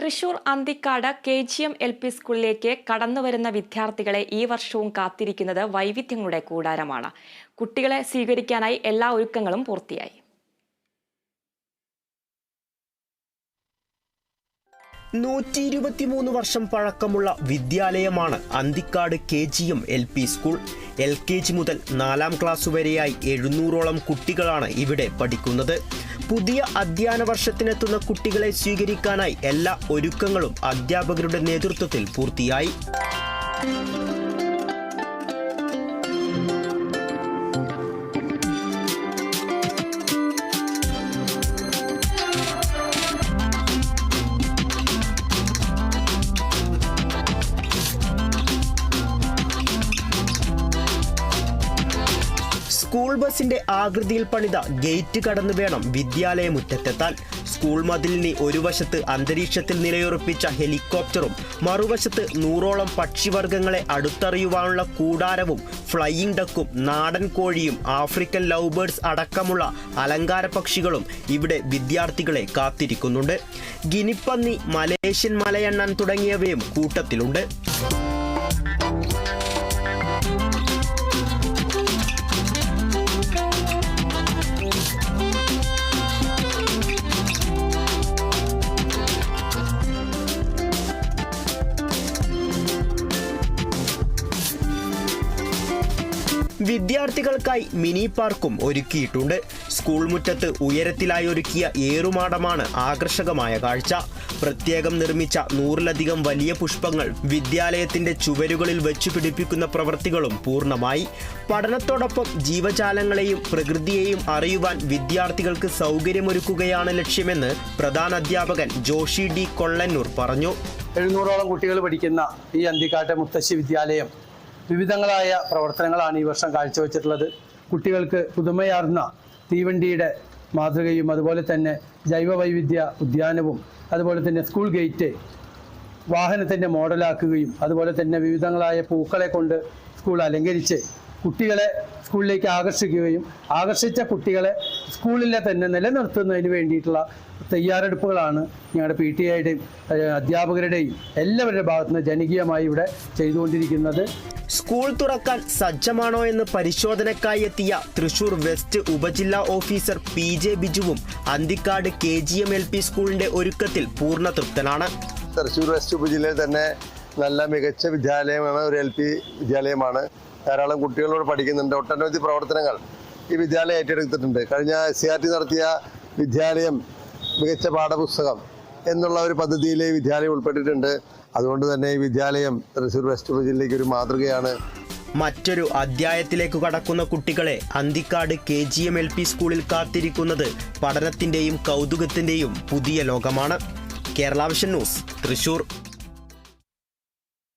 Thrissur Anthikkad K G M L P സ്കൂളിലേക്ക് കടന്നുവരുന്ന വിദ്യാർത്ഥികളെ ഈ വർഷവും കാത്തിരിക്കുന്നത് വൈവിധ്യങ്ങളുടെ കൂടാരമാണ്. കുട്ടികളെ സ്വീകരിക്കാനായി എല്ലാ ഒരുക്കങ്ങളും പൂർത്തിയായി. നൂറ്റി ഇരുപത്തിമൂന്ന് വർഷം പഴക്കമുള്ള വിദ്യാലയമാണ് Anthikkad K G M L P school. L K G മുതൽ നാലാം ക്ലാസ് വരെയായി എഴുന്നൂറോളം കുട്ടികളാണ് ഇവിടെ പഠിക്കുന്നത്. പുതിയ അധ്യയന വർഷത്തിനെത്തുന്ന കുട്ടികളെ സ്വീകരിക്കാനായി എല്ലാ ഒരുക്കങ്ങളും അധ്യാപകരുടെ നേതൃത്വത്തിൽ പൂർത്തിയായി. സ്കൂൾ ബസിന്റെ ആകൃതിയിൽ പണിത ഗേറ്റ് കടന്നു വേണം വിദ്യാലയം മുറ്റത്തെത്താൻ സ്കൂൾ മതിലിന് ഒരു വശത്ത് അന്തരീക്ഷത്തിൽ നിലയുറപ്പിച്ച ഹെലികോപ്റ്ററും മറുവശത്ത് നൂറോളം പക്ഷിവർഗങ്ങളെ അടുത്തറിയുവാനുള്ള കൂടാരവും ഫ്ലൈയിങ് ഡക്കും നാടൻ കോഴിയും ആഫ്രിക്കൻ ലവ് ബേർഡ്സ് അടക്കമുള്ള അലങ്കാര പക്ഷികളും ഇവിടെ വിദ്യാർത്ഥികളെ കാത്തിരിക്കുന്നുണ്ട്. ഗിനിപ്പന്നി മലേഷ്യൻ മലയണ്ണൻ തുടങ്ങിയവയും കൂട്ടത്തിലുണ്ട്. വിദ്യാർത്ഥികൾക്കായി മിനി പാർക്കും ഒരുക്കിയിട്ടുണ്ട്. സ്കൂൾ മുറ്റത്ത് ഉയരത്തിലായി ഒരുക്കിയ ഏറുമാടമാണ് ആകർഷകമായ കാഴ്ച. പ്രത്യേകം നിർമ്മിച്ച നൂറിലധികം വലിയ പുഷ്പങ്ങൾ വിദ്യാലയത്തിന്റെ ചുവരുകളിൽ വെച്ചു പിടിപ്പിക്കുന്ന പ്രവൃത്തികളും പൂർണമായി. പഠനത്തോടൊപ്പം ജീവജാലങ്ങളെയും പ്രകൃതിയെയും അറിയുവാൻ വിദ്യാർത്ഥികൾക്ക് സൗകര്യമൊരുക്കുകയാണ് ലക്ഷ്യമെന്ന് പ്രധാന അധ്യാപകൻ ജോഷി ഡി കൊള്ളന്നൂർ പറഞ്ഞു. എഴുന്നൂറോളം കുട്ടികൾ പഠിക്കുന്ന ഈ അന്തിക്കാട്ടെ മുത്തശ്ശി വിദ്യാലയം വിവിധങ്ങളായ പ്രവർത്തനങ്ങളാണ് ഈ വർഷം കാഴ്ചവെച്ചിട്ടുള്ളത്. കുട്ടികൾക്ക് പുതുമയാർന്ന തീവണ്ടിയുടെ മാതൃകയും അതുപോലെ തന്നെ ജൈവ വൈവിധ്യ ഉദ്യാനവും അതുപോലെ തന്നെ സ്കൂൾ ഗേറ്റ് വാഹനത്തിന്റെ മോഡലാക്കുകയും അതുപോലെ തന്നെ വിവിധങ്ങളായ പൂക്കളെ കൊണ്ട് സ്കൂൾ അലങ്കരിച്ച് കുട്ടികളെ സ്കൂളിലേക്ക് ആകർഷിക്കുകയും ആകർഷിച്ച കുട്ടികളെ സ്കൂളിലെ തന്നെ നിലനിർത്തുന്നതിന് വേണ്ടിയിട്ടുള്ള തയ്യാറെടുപ്പുകളാണ് ഞങ്ങളുടെ പി ടി ഐയുടെയും അധ്യാപകരുടെയും എല്ലാവരുടെ ഭാഗത്തുനിന്ന് ജനകീയമായി ഇവിടെ ചെയ്തുകൊണ്ടിരിക്കുന്നത്. സ്കൂൾ തുറക്കാൻ സജ്ജമാണോ എന്ന് പരിശോധനക്കായി എത്തിയ തൃശൂർ വെസ്റ്റ് ഉപജില്ലാ officer P J ബിജുവും Anthikkad K G M L P സ്കൂളിന്റെ ഒരുക്കത്തിൽ പൂർണ തൃപ്തനാണ്. തൃശൂർ വെസ്റ്റ് ഉപജില്ലയിൽ തന്നെ നല്ല മികച്ച വിദ്യാലയമാണ് ഒരു എൽ പി വിദ്യാലയമാണ്. ധാരാളം കുട്ടികളോട് പഠിക്കുന്നുണ്ട്. ഒട്ടനവധി പ്രവർത്തനങ്ങൾ ഈ വിദ്യാലയം ഏറ്റെടുത്തിട്ടുണ്ട് കഴിഞ്ഞ എസ് സി ആർ ടി നടത്തിയ വിദ്യാലയം മികച്ച പാഠപുസ്തകം എന്നുള്ള ഒരു പദ്ധതിയിൽ വിദ്യാലയം ഉൾപ്പെട്ടിട്ടുണ്ട്. അതുകൊണ്ട് തന്നെ ഈ വിദ്യാലയം തൃശ്ശൂർ വെസ്റ്റ് ജില്ലയ്ക്ക് ഒരു മാതൃകയാണ്. മറ്റൊരു അധ്യായത്തിലേക്ക് കടക്കുന്ന കുട്ടികളെ Anthikkad K G M L P സ്കൂളിൽ കാത്തിരിക്കുന്നത് പഠനത്തിന്റെയും കൗതുകത്തിന്റെയും പുതിയ ലോകമാണ്. കേരള ന്യൂസ് തൃശൂർ